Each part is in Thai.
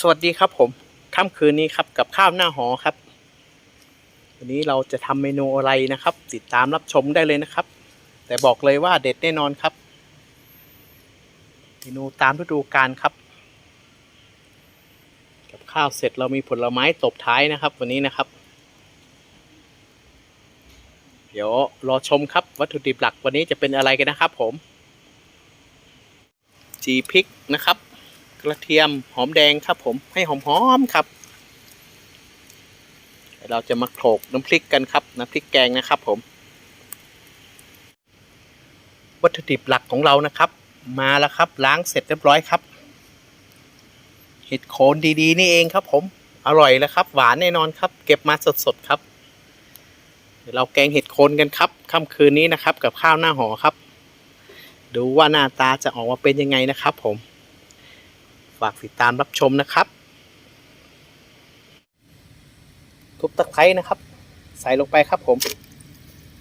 สวัสดีครับผมค่ำคืนนี้ครับกับข้าวหน้าหอครับ วันนี้เราจะทำเมนูอะไรนะครับ ติดตามรับชมได้เลยนะครับ แต่บอกเลยว่าเด็ดแน่นอนครับ เมนูตามฤดูกาลครับ กับข้าวเสร็จเรามีผลไม้ตบท้ายนะครับ วันนี้นะครับ เดี๋ยวรอชมครับวัตถุดิบหลักวันนี้จะเป็นอะไรกันนะครับ ผมจีพริกนะครับ กระเทียมหอมแดงครับ ผมให้หอมๆครับ เราจะมาโขลกน้ำพริกกันครับ น้ำพริกแกงนะครับ ผม วัตถุดิบหลักของเรานะครับ มาแล้วครับ ล้างเสร็จเรียบร้อยครับ เห็ดโคนดีๆ นี่เองครับ ผมอร่อยแล้วครับ หวานแน่นอนครับ เก็บมาสดๆครับเดี๋ยวเราแกงเห็ดโคนกันครับค่ำคืนนี้นะครับ กับข้าวหน้าหอครับ ดูว่าหน้าตาจะออกมาเป็นยังไงนะครับผม ฝากติดตามรับชมนะครับ ทุบตะไคร้นะครับ ใส่ลงไปครับผม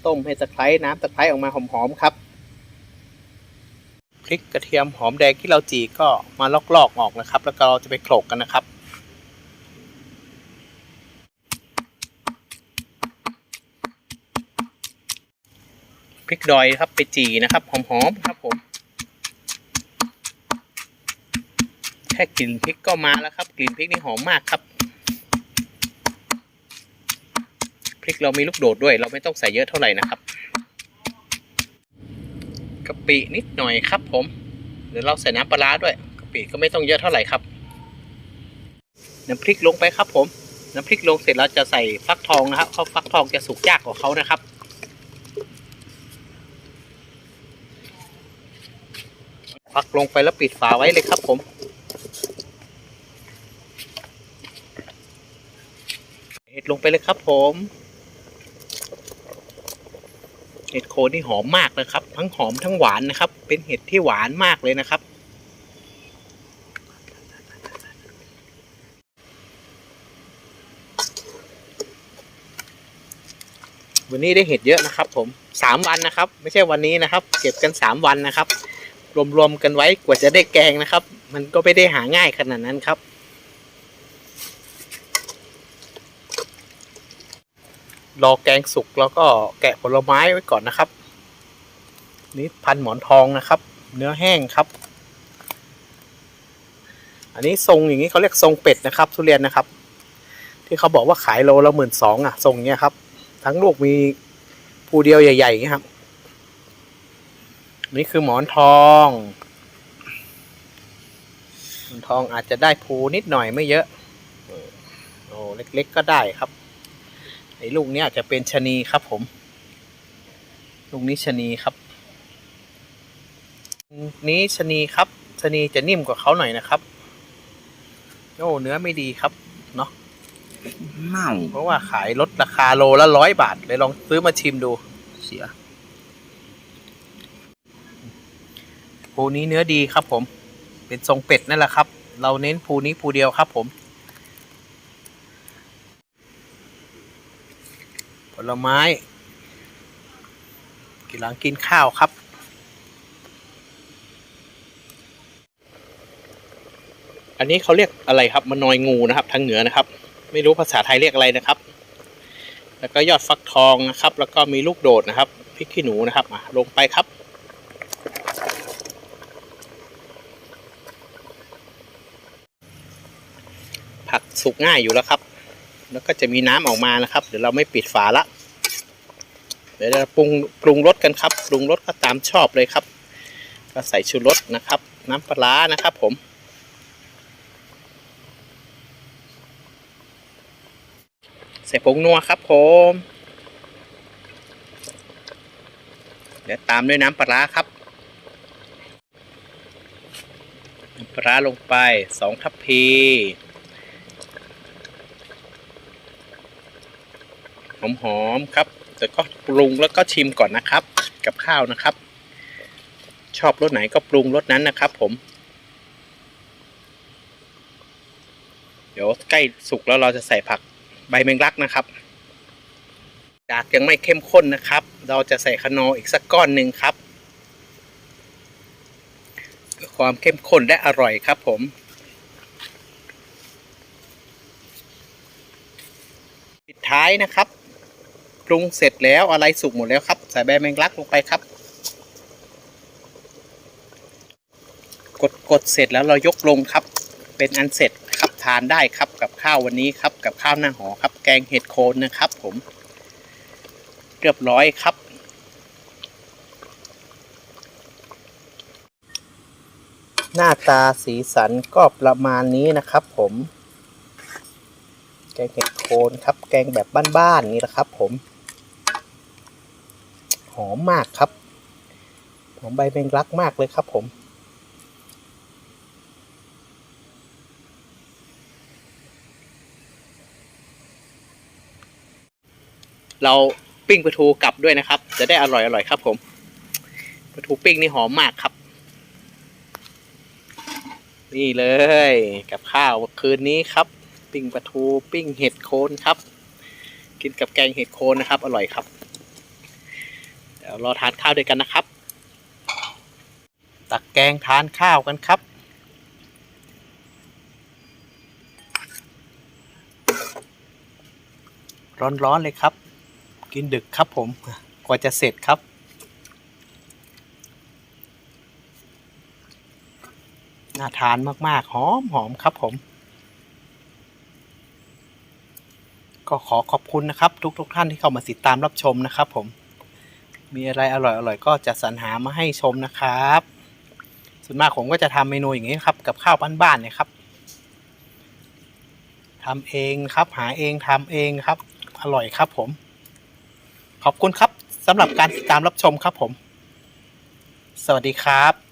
ต้มให้ตะไคร้น้ำตะไคร้ออกมาหอมๆครับพริกกระเทียมหอมแดงที่เราจีก็มาลอกๆออกนะครับ แล้วก็เราจะไปโขลกกันนะครับพริกดอยครับไปจีนะครับหอมๆครับผม แค่กลิ่นพริกก็มาแล้วครับ กลิ่นพริกนี่หอมมากครับ พริกเรามีลูกโดดด้วย เราไม่ต้องใส่เยอะเท่าไหร่นะครับกะปินิดหน่อยครับ ผมเดี๋ยวเราใส่น้ำปลาด้วยกะปิก็ไม่ต้องเยอะเท่าไหร่ครับ น้ำพริกลงไปครับ ผม น้ำพริกลงเสร็จเราจะใส่ฟักทองนะครับเพราะฟักทองจะสุกยากกว่าเขานะครับฟักลงไปแล้วปิดฝาไว้เลยครับผม เห็ด ลงไปเลยครับ ผม เห็ดโคนี่หอมมากนะครับ ทั้งหอมทั้งหวานนะครับ เป็นเห็ดที่หวานมากเลยนะครับ วันนี้ได้เห็ดเยอะนะครับ ผมสามวันนะครับ ไม่ใช่วันนี้นะครับ เก็บกันสามวันนะครับ รวมๆกันไว้กว่าจะได้แกงนะครับ มันก็ไม่ได้หาง่ายขนาดนั้นครับ รอแกงสุกแล้วก็แกะผลไม้ไว้ก่อนนะครับ นี่พันหมอนทองนะครับ เนื้อแห้งครับ อันนี้ทรงอย่างนี้เขาเรียกทรงเป็ดนะครับ ทุเรียนนะครับ ที่เขาบอกว่าขายโลละหมื่นสองอะทรงเนี้ยครับ ทั้งลูกมีภูเดียวใหญ่ๆอย่างนี้ครับ นี่คือหมอนทองหมอนทองอาจจะได้ภูนิดหน่อยไม่เยอะโอ้เล็กๆก็ได้ครับ ไอ้ลูกเนี้ยจะเป็นชะนีครับผม ลูกนี้ชะนีครับ นี้ชะนีครับชะนีจะนิ่มกว่าเขาหน่อยนะครับโอ้เนื้อไม่ดีครับเนาะเน่าเพราะว่าขายลดราคาโลละร้อยบาทเลยลองซื้อมาชิมดูเสียภูนี้เนื้อดีครับผม เป็นทรงเป็ดนั่นแหละครับ เราเน้นภูนี้ภูเดียวครับผม ผลไม้ กินหลังกินข้าวครับ อันนี้เขาเรียกอะไรครับมานอยงูนะครับทางเหนือนะครับ ไม่รู้ภาษาไทยเรียกอะไรนะครับ แล้วก็ยอดฟักทองนะครับ แล้วก็มีลูกโดดนะครับพริกขี้หนูนะครับลงไปครับผักสุกง่ายอยู่แล้วครับ แล้วก็จะมีน้ำออกมานะครับ เดี๋ยวเราไม่ปิดฝาละ เดี๋ยวเราปรุงปรุงรสกันครับ ปรุงรสก็ตามชอบเลยครับ ก็ใส่ชูรสนะครับ น้ำปลานะครับ ผม ใส่ผงนัวครับ ผม เดี๋ยวตามด้วยน้ำปลาครับน้ำปลาร้าลงไปสองทัพพี หอมๆครับแต่ก็ปรุงแล้วก็ชิมก่อนนะครับ กับข้าวนะครับ ชอบรสไหนก็ปรุงรสนั้นนะครับ ผม เดี๋ยวใกล้สุกแล้วเราจะใส่ผักใบแมงลักนะครับ จากยังไม่เข้มข้นนะครับ เราจะใส่ขนออีกสักก้อนหนึ่งครับเพื่อความเข้มข้นและอร่อยครับ ผมปิดท้ายนะครับ ปรุงเสร็จแล้วอะไรสุกหมดแล้วครับ ใส่ใบแมงลักลงไปครับ กดกดเสร็จแล้วเรายกลงครับ เป็นอันเสร็จครับทานได้ครับกับข้าววันนี้ครับ กับข้าวหน้าหอครับ แกงเห็ดโคนนะครับ ผม เรียบร้อยครับหน้าตาสีสันก็ประมาณนี้นะครับ ผม แกงเห็ดโคนครับ แกงแบบบ้านๆนี่แหละครับ ผม หอมมากครับ หอมใบแมงลักมากเลยครับผมเราปิ้งปลาทูกลับด้วยนะครับ จะได้อร่อยอร่อยครับผมปลาทูปิ้งนี่หอมมากครับ นี่เลยกับข้าวคืนนี้ครับ ปิ้งปลาทูปิ้งเห็ดโคนครับ กินกับแกงเห็ดโคนนะครับ อร่อยครับ ดี๋ยวรอทานข้าวด้วยกันนะครับ ตักแกงทานข้าวกันครับ ร้อนๆเลยครับ กินดึกครับผมกว่าจะเสร็จครับน่าทานมาก ๆ หอมหอมครับผม ก็ขอขอบคุณนะครับ ทุกๆทท่านที่เข้ามาติดตามรับชมนะครับผม มีอะไรอร่อยๆก็จะสรรหามาให้ชมนะครับ ส่วนมากผมก็จะทำเมนูอย่างนี้ครับกับข้าวบ้านๆเนี่ยครับทำเองครับหาเองทำเองครับ อร่อยครับผม ขอบคุณครับสำหรับการติดตามรับชมครับผม สวัสดีครับ